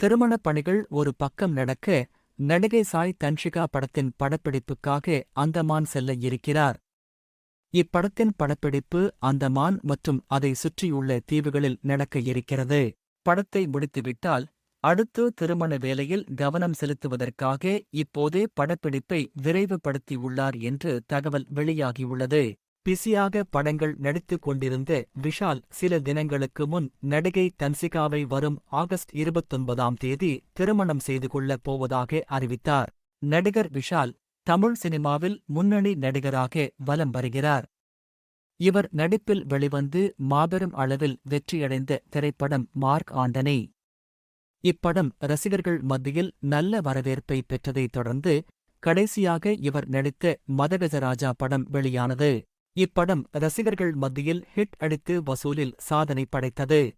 திருமணப் பணிகள் ஒரு பக்கம் நடக்க நடிகை சாய் தன்ஷிகா படத்தின் படப்பிடிப்புக்காக அந்தமான் செல்ல இருக்கிறார். இப்படத்தின் படப்பிடிப்பு அந்தமான் மற்றும் அதை சுற்றியுள்ள தீவுகளில் நடக்க இருக்கிறது. படத்தை முடித்துவிட்டால் அடுத்து திருமண வேலையில் கவனம் செலுத்துவதற்காக இப்போதே படப்பிடிப்பை விரைவுபடுத்தியுள்ளார் என்று தகவல் வெளியாகியுள்ளது. பிஸியாக படங்கள் நடித்துக் கொண்டிருந்த விஷால் சில தினங்களுக்கு முன் நடிகை தன்சிகாவை வரும் ஆகஸ்ட் இருபத்தொன்பதாம் தேதி திருமணம் செய்து கொள்ளப் போவதாக அறிவித்தார். நடிகர் விஷால் தமிழ் சினிமாவில் முன்னணி நடிகராக வலம் வருகிறார். இவர் நடிப்பில் வெளிவந்து மாபெரும் அளவில் வெற்றியடைந்த திரைப்படம் மார்க் ஆண்டனி. இப்படம் ரசிகர்கள் மத்தியில் நல்ல வரவேற்பை பெற்றதைத் தொடர்ந்து கடைசியாக இவர் நடித்த மதகஜராஜா படம் வெளியானது. இப்படம் ரசிகர்கள் மத்தியில் ஹிட் அடித்து வசூலில் சாதனை படைத்தது.